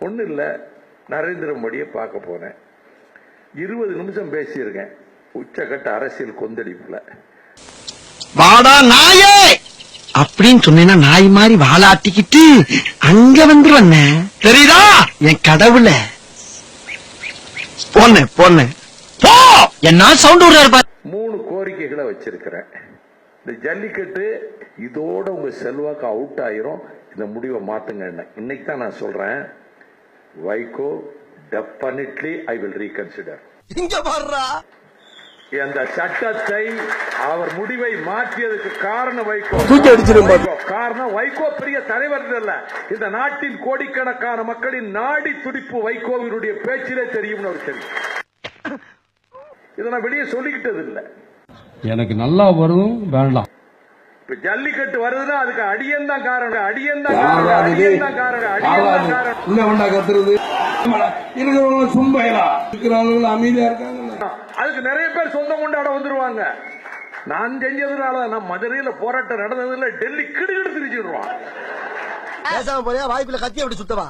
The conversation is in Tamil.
ஒன்றும் இல்லை நரேந்திர மோடியை பார்க்க போனேன் இருபது நிமிஷம் பேசியிருக்கேன். உச்சக்கட்ட அரசியல் கொந்தளிப்புல. வாடா நாயே! அப்படின்னு சொன்னேன்னா நாய் மாதிரி வாலாட்டிக்கிட்டு அங்க வந்துருவண்ண. தெரியுதா? என் கடவுள. போன போன போ! என்ன சவுண்ட் விடுறாரு மூணு கோரிக்கைகளை வச்சிருக்கிறேன். இந்த ஜல்லிக்கட்டு இதோட உங்க செல்வாக்கு அவுட் ஆயிரும். இந்த முடிவை மாத்துங்க இன்னைக்கு தான் நான் சொல்றேன். Vaiko definitely I will reconsider இங்க பாருடா. அந்த சட்டத்தை அவர் முடிவை மாற்றியதுக்கு காரணம் தூக்கி. வைகோ. காரணம் வைகோ பெரிய தலைவர் இல்ல இந்த நாட்டின் கோடிக்கணக்கான மக்களின் நாடி துடிப்பு வைகோவினுடைய பேச்சிலே தெரியும்னு அவர் தெரியும் இதை நான் வெளியே சொல்லிக்கிட்டது இல்ல எனக்கு நல்லா வரும் வேண்டாம். இப்ப ஜல்லிக்கட்டு வருதுன்னா அதுக்கு அடியன் தான் காரணம். அடியன் தான் காரணம் அடியன் தான் காரணம் அடியன் தான் காரணம். உள்ள வேண்டா கத்துறது. இருக்கிறவங்க சும்பையலா. இருக்கிறவங்க அமைதியா இருக்காங்க அதுக்கு நிறைய பேர் சொந்தம் கொண்டாட வந்துருவாங்க. நான் செஞ்சதுனால நான் மதுரையில போராட்டம் நடந்ததுல டெல்லி கிடுகிடு திரிச்சிடுவான். பேசாம போறியா? வாய்ப்புல கத்தி அப்படி சுத்தவா?